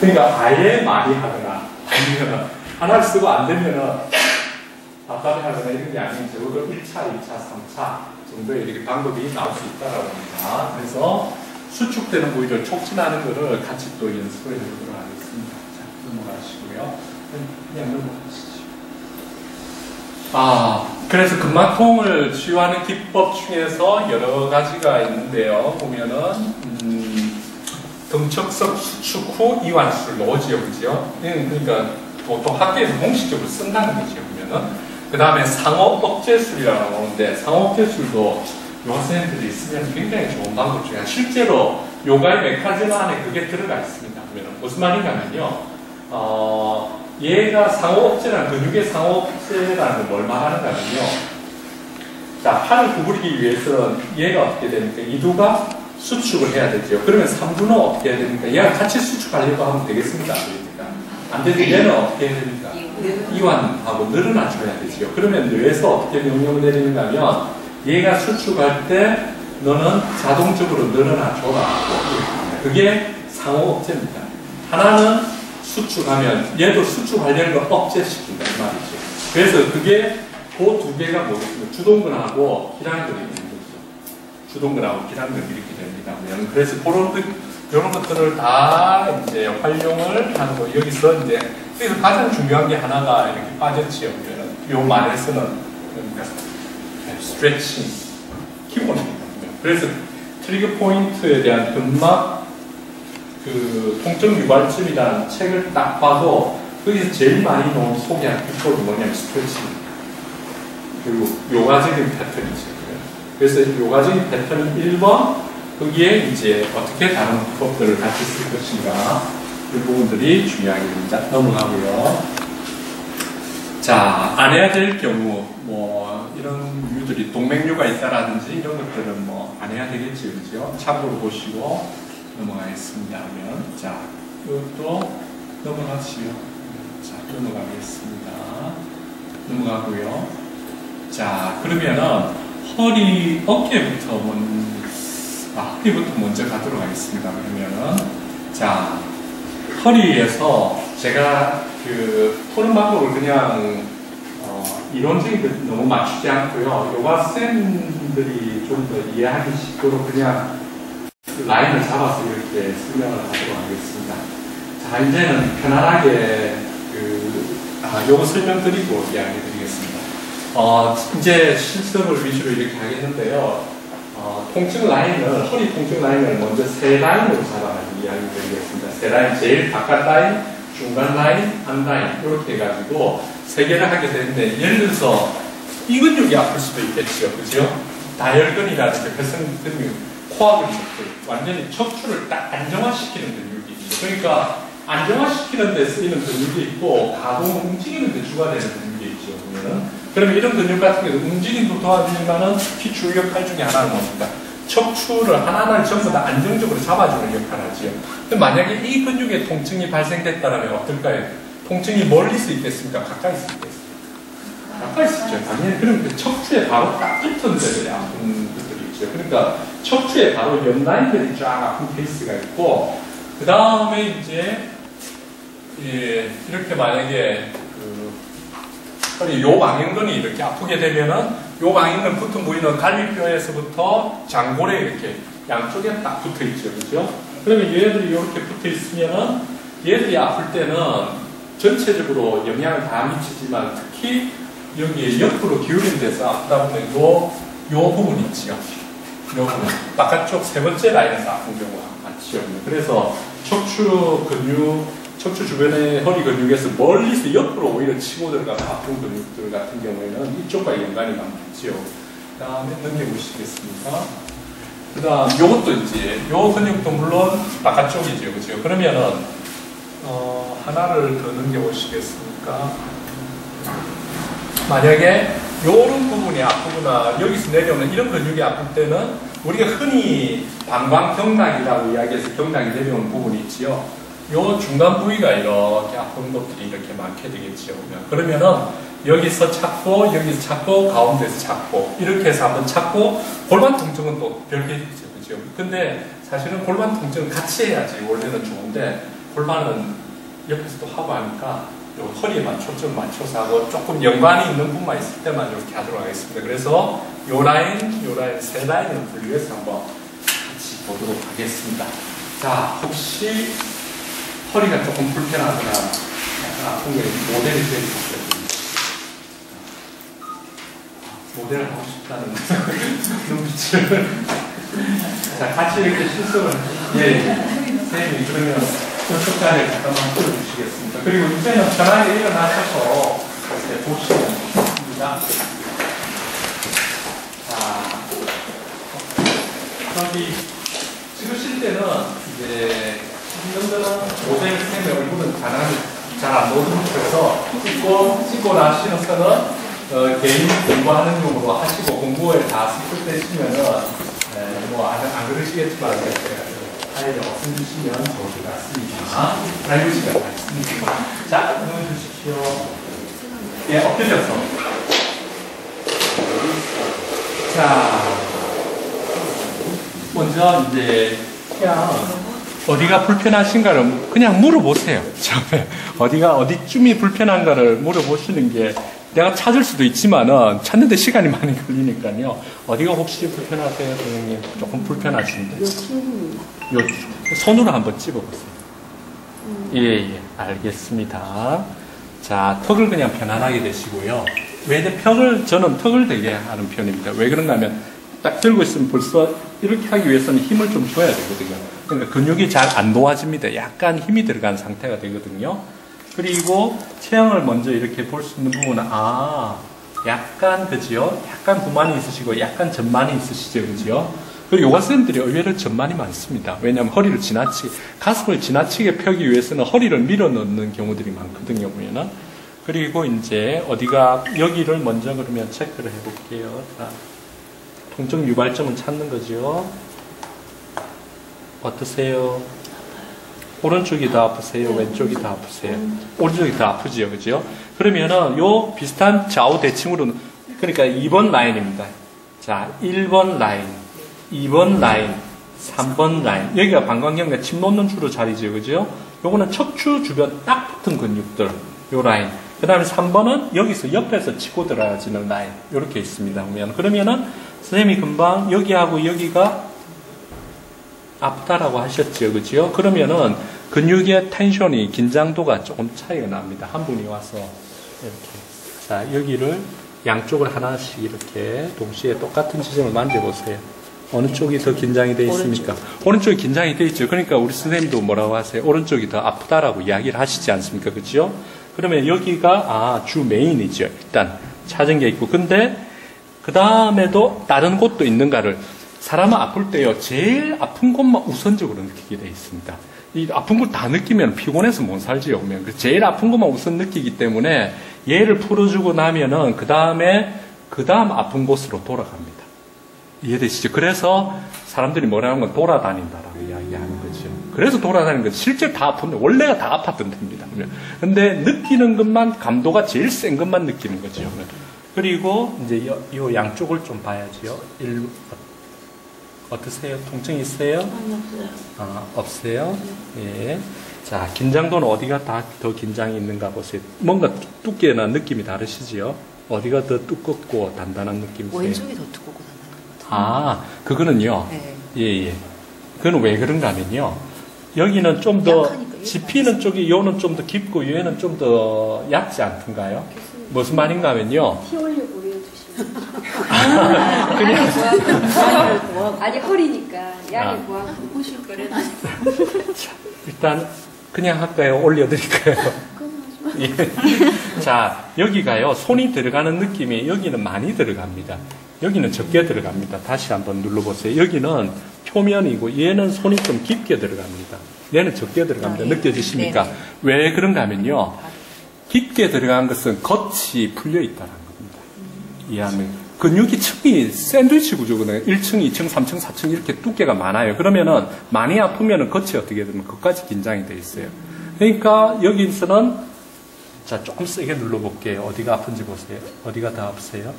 그러니까 아예 많이 하거나 아니면 하나를 쓰고 안 되면은 답답해 하거나 이런 게 아닌 적어도 1차, 2차, 3차 정도의 이렇게 방법이 나올 수 있다라고 합니다. 그래서 수축되는 부위를 촉진하는 것을 같이 또 연습을 해보도록 하겠습니다. 자, 넘어가시고요. 그냥 넘어가시죠. 아, 그래서 근막통을 치유하는 기법 중에서 여러 가지가 있는데요. 보면은, 음, 등척석 수축 후 이완술 넣어지요, 그죠? 그러니까 보통 학교에서 공식적으로 쓴다는 거죠, 보면은. 그 다음에 상업 억제술이라고 나오는데, 상업 억제술도 요학생들이 쓰면 굉장히 좋은 방법 중에. 실제로 요가의 메카니즘 안에 그게 들어가 있습니다. 보면은. 무슨 말인가면요. 어, 얘가 상호업체라는 근육의 상호업체라는 걸뭘 말하는가면요. 자, 팔을 구부리기 위해서는 얘가 어떻게 됩니까? 이두가 수축을 해야 되죠. 그러면 3두는 어떻게 해야 됩니까? 얘가 같이 수축하려고 하면 되겠습니다. 안 됩니까? 안 되죠. 얘는 어떻게 해야 됩니까? 이완하고 늘어나줘야 되죠. 그러면 뇌에서 어떻게 명령을 내리는가 하면 얘가 수축할 때 너는 자동적으로 늘어나줘라. 그게 상호업체입니다. 하나는 수축하면 얘도 수축하려는 걸 억제시킨다 이 말이죠. 그래서 그게 그 두 개가 뭐겠습니까? 주동근하고 거죠. 주동근하고 기량근이 이렇게 됩니다. 그래서 그런 것, 이런 것들을 다 이제 활용을 하는 거 여기서 이제 그래서 가장 중요한 게 하나가 이렇게 빠졌지요. 요 말에서는 그러니까 스트레칭 기본입니다. 그래서 트리거 포인트에 대한 근막 그 통증 유발점이라는 책을 딱 봐도 거기서 제일 많이 나온 소개한 기법이 뭐냐면 스트레칭 그리고 요가적인 패턴이죠. 그래서 요가적인 패턴은 1번 거기에 이제 어떻게 다른 기법들을 같이 쓸 것인가 이 부분들이 중요하게 됩니다. 넘어가고요. 자, 안 해야 될 경우 뭐 이런 이유들이 동맥류가 있다라든지 이런 것들은 뭐 안 해야 되겠지, 그죠? 참고로 보시고 넘어가겠습니다. 하면 자, 이것도 넘어가시요. 자, 넘어가겠습니다. 넘어가고요. 자, 그러면은 허리, 어깨부터 먼, 아, 허리부터 먼저 가도록 하겠습니다. 그러면은 자, 허리에서 제가 그 푸는 방법을 그냥 어, 이론적인 거 너무 맞추지 않고요. 요가 쌤들이 좀 더 이해하기 쉽도록 그냥 라인을 잡아서 이렇게 설명을 하도록 하겠습니다. 자, 이제는 편안하게 그, 아, 요거 설명드리고 이야기 드리겠습니다. 어, 이제 실습을 위주로 이렇게 하겠는데요. 어, 통증 라인을, 허리 통증 라인을 먼저 세 라인으로 잡아가지고 이야기 드리겠습니다. 세 라인, 제일 바깥 라인, 중간 라인, 한 라인, 이렇게 해가지고 세 개를 하게 되는데, 예를 들어서 이 근육이 아플 수도 있겠죠. 그죠? 다혈근이라든지 배선근육, 코아 근육들, 완전히 척추를 딱 안정화시키는 근육이 있죠. 그러니까 안정화시키는 데 쓰이는 근육이 있고, 가동 움직이는 데 주가 되는 근육이 있죠. 보면은. 그러면 이런 근육 같은 경우 움직임도 도와주지만은 주 역할 중에 하나는 뭡니까? 척추를 하나하나 전부 다 안정적으로 잡아주는 역할을 하지요. 만약에 이 근육에 통증이 발생됐다면 어떨까요? 통증이 멀리서 있겠습니까? 가까이서 있겠습니까? 가까이 있죠. 당연히 그럼 그 척추에 바로 딱 붙은 데들이 아픈 것들이 있죠. 그러니까 척추에 바로 옆 라인들이 쫙 아픈 케이스가 있고 그 다음에 이제 예, 이렇게 만약에 그요 망연근이 이렇게 아프게 되면은 요 망연근 붙은 부위는 갈비뼈에서부터 장골에 이렇게 양쪽에 딱 붙어 있죠. 그죠? 그러면 얘들이 이렇게 붙어 있으면은 얘들이 아플 때는 전체적으로 영향을 다 미치지만 특히 여기에 옆으로 기울인 데서 아프다 보면 요, 요 부분 있지요. 요 부분. 바깥쪽 세 번째 라인에서 아픈 경우가 많지요. 그래서 척추 근육, 척추 주변의 허리 근육에서 멀리서 옆으로 오히려 치고 들어가는 아픈 근육들 같은 경우에는 이쪽과 연관이 많지요. 그 다음에 넘겨보시겠습니까? 그 다음, 요것도 이제, 요 근육도 물론 바깥쪽이죠. 그죠? 그러면은, 어, 하나를 더 넘겨보시겠습니까? 만약에 요런 부분이 아프구나 여기서 내려오는 이런 근육이 아플 때는 우리가 흔히 방광경락이라고 이야기해서 경락이 내려오는 부분이 있지요. 요 중간 부위가 이렇게 아픈 것들이 이렇게 많게 되겠지요. 그러면은 여기서 찾고 여기서 찾고 가운데서 찾고 이렇게 해서 한번 찾고 골반 통증은 또 별개겠죠. 그죠? 근데 사실은 골반 통증은 같이 해야지 원래는 좋은데 골반은 옆에서도 하고 하니까 요 허리에만 초점 맞춰서 하고 조금 연관이 있는 부분만 있을 때만 이렇게 하도록 하겠습니다. 그래서 요 라인, 요 라인 세 라인을 분류해서 한번 같이 보도록 하겠습니다. 자, 혹시 허리가 조금 불편하거나 약간 아픈 게 모델이 되어있어요. 모델을 하고 싶다는 눈빛을. 자, 같이 이렇게 실습을. 예, 선생님이 그러면 저쪽까지 잠깐만 풀어주시겠습니다. 그리고 이제는 편하게 일어나셔서 이렇게 보시면 됩니다. 자, 여기 찍으실 때는 이제 신경들은 모델 쌤의 얼굴은 잘안 보여서 찍고, 찍고 나시는 선은 어, 개인 공부하는 용으로 하시고 공부에 다 스킬 떼시면은 뭐안 안 그러시겠지만 파일을 없애주시면 것 같습니다. 알고 시간 있습니다. 자, 넣어주십시오. 예, 엎드려서. 자, 먼저 이제 그냥 어디가 불편하신가를 그냥 물어보세요. 처음에 어디가 어디쯤이 불편한가를 물어보시는 게 내가 찾을 수도 있지만은 찾는데 시간이 많이 걸리니까요. 어디가 혹시 불편하세요, 선생님? 조금 불편하신데. 요 손으로 한번 찝어보세요. 예, 예, 알겠습니다. 자, 턱을 그냥 편안하게 대시고요. 왜 턱을 저는 턱을 되게 하는 편입니다. 왜 그런가 하면 딱 들고 있으면 벌써 이렇게 하기 위해서는 힘을 좀 줘야 되거든요. 그러니까 근육이 잘 안 놓아집니다. 약간 힘이 들어간 상태가 되거든요. 그리고 체형을 먼저 이렇게 볼 수 있는 부분은 아 약간 그지요? 약간 구만이 있으시고 약간 전만이 있으시죠, 그지요? 그리고 요가쌤들이 의외로 전만이 많습니다. 왜냐하면 허리를 지나치 가슴을 지나치게 펴기 위해서는 허리를 밀어 넣는 경우들이 많거든요, 보면은. 그리고 이제 어디가 여기를 먼저 그러면 체크를 해볼게요. 자, 통증 유발점은 찾는 거죠. 어떠세요? 오른쪽이 더 아프세요? 왼쪽이 더 아프세요? 오른쪽이 더 아프지요, 그죠? 그러면은 요 비슷한 좌우 대칭으로는 그러니까 2번 라인입니다. 자, 1번 라인, 2번 라인, 3번 라인. 여기가 방광경과 침 놓는 주로 자리죠, 그죠? 요거는 척추 주변 딱 붙은 근육들, 요 라인. 그 다음에 3번은 여기서 옆에서 치고 들어가지는 라인. 이렇게 있습니다. 그러면. 그러면은 선생님이 금방 여기하고 여기가 아프다라고 하셨죠. 그죠? 그러면은 근육의 텐션이, 긴장도가 조금 차이가 납니다. 한 분이 와서 이렇게. 자, 여기를 양쪽을 하나씩 이렇게 동시에 똑같은 지점을 만져보세요. 어느 쪽이 더 긴장이 되어 있습니까? 오른쪽. 이 긴장이 되어 있죠. 그러니까 우리 선생님도 뭐라고 하세요? 오른쪽이 더 아프다라고 이야기를 하시지 않습니까? 그죠? 그러면 여기가, 아, 주 메인이죠. 일단 찾은 게 있고. 근데, 그 다음에도 다른 곳도 있는가를 사람은 아플 때요, 제일 아픈 곳만 우선적으로 느끼게 되어 있습니다. 이 아픈 걸 다 느끼면 피곤해서 못 살지요. 그러면 제일 아픈 것만 우선 느끼기 때문에 얘를 풀어주고 나면은 그 다음에 그 다음 아픈 곳으로 돌아갑니다. 이해되시죠? 그래서 사람들이 뭐라는 건 돌아다닌다라고 이야기하는 거죠. 그래서 돌아다니는 건 실제 다 아픈데 원래가 다 아팠던 데입니다. 근데 느끼는 것만 감도가 제일 센 것만 느끼는 거죠. 그리고 이제 이 양쪽을 좀 봐야지요. 일, 어떠세요? 통증 있어요? 아니 없어요. 아, 없어요? 예. 자, 긴장도는 어디가 다 더 긴장이 있는가 보세요. 뭔가 두께나 느낌이 다르시지요? 어디가 더 두껍고 단단한 느낌이세요? 왼쪽이 더 두껍고 단단한 것 같아요. 아, 그거는요. 네. 예, 예. 그건 왜 그런가 하면요. 여기는 좀 더, 집히는 쪽이, 요는 좀 더 깊고, 얘는 좀 더 얕지 않던가요? 무슨 말인가 하면요. 티 올려 보여주시면 그냥, 아니 허리니까 약을 아. 구하고 보실 거래. 일단, 그냥 할까요? 올려드릴까요? 예. 자, 여기가요, 손이 들어가는 느낌이 여기는 많이 들어갑니다. 여기는 적게 들어갑니다. 다시 한번 눌러보세요. 여기는 표면이고 얘는 손이 좀 깊게 들어갑니다. 얘는 적게 들어갑니다. 아, 예. 느껴지십니까? 네네. 왜 그런가 하면요. 깊게 들어간 것은 겉이 풀려 있다는 겁니다. 이해하면 근육이 층이 샌드위치 구조거든요. 1층, 2층, 3층, 4층 이렇게 두께가 많아요. 그러면은 많이 아프면은 겉이 어떻게 되면 끝까지 긴장이 돼 있어요. 그러니까 여기서는 자 조금 세게 눌러볼게요. 어디가 아픈지 보세요. 어디가 더 아프세요?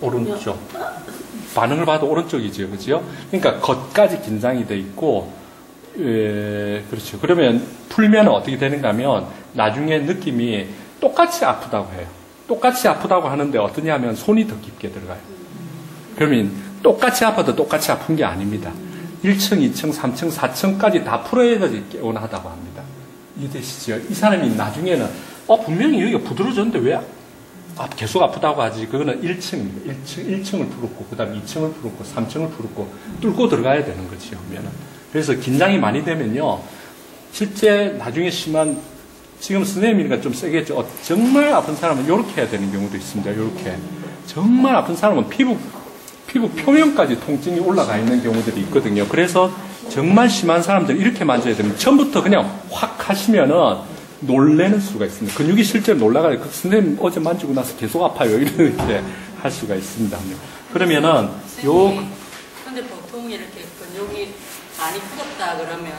오른쪽. 반응을 봐도 오른쪽이죠, 그죠? 그러니까 겉까지 긴장이 돼 있고 에, 그렇죠. 그러면 풀면 어떻게 되는가 하면 나중에 느낌이 똑같이 아프다고 해요. 똑같이 아프다고 하는데 어떠냐 하면 손이 더 깊게 들어가요. 그러면 똑같이 아파도 똑같이 아픈 게 아닙니다. 1층, 2층, 3층, 4층까지 다 풀어야지 개운하다고 합니다. 이해되시죠? 이 사람이 나중에는 어 분명히 여기가 부드러졌는데 왜 아, 계속 아프다고 하지? 그거는 1층입니다. 1층, 1층을 풀었고, 그 다음에 2층을 풀었고, 3층을 풀었고, 뚫고 들어가야 되는 거지, 그러면은. 그래서 긴장이 많이 되면요, 실제 나중에 심한, 지금 스네미니까 좀 세겠죠. 어, 정말 아픈 사람은 이렇게 해야 되는 경우도 있습니다, 이렇게. 정말 아픈 사람은 피부, 피부 표면까지 통증이 올라가 있는 경우들이 있거든요. 그래서 정말 심한 사람들 이렇게 만져야 됩니다. 처음부터 그냥 확 하시면은 놀래는 수가 있습니다. 근육이 실제로 놀라가지고 그 선생님 어제 만지고 나서 계속 아파요. 이렇게 할 수가 있습니다. 그러면은 요 근데 보통 이렇게 근육이 많이 풀었다 그러면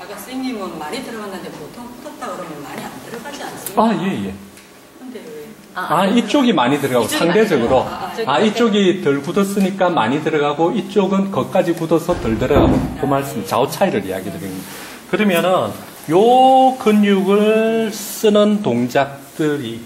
아까 선생님은 많이 들어갔는데 보통 풀었다 그러면 많이 안 들어가지 않습니까? 아, 예, 예. 근데 왜? 아, 이쪽이 많이 들어가고 이쪽이 상대적으로 많이 들어가고. 아, 이쪽이 덜 굳었으니까 많이 들어가고 이쪽은 거기까지 굳어서 덜 들어가고 그 말씀 좌우 차이를 이야기 드립니다. 그러면은 요 근육을 쓰는 동작들이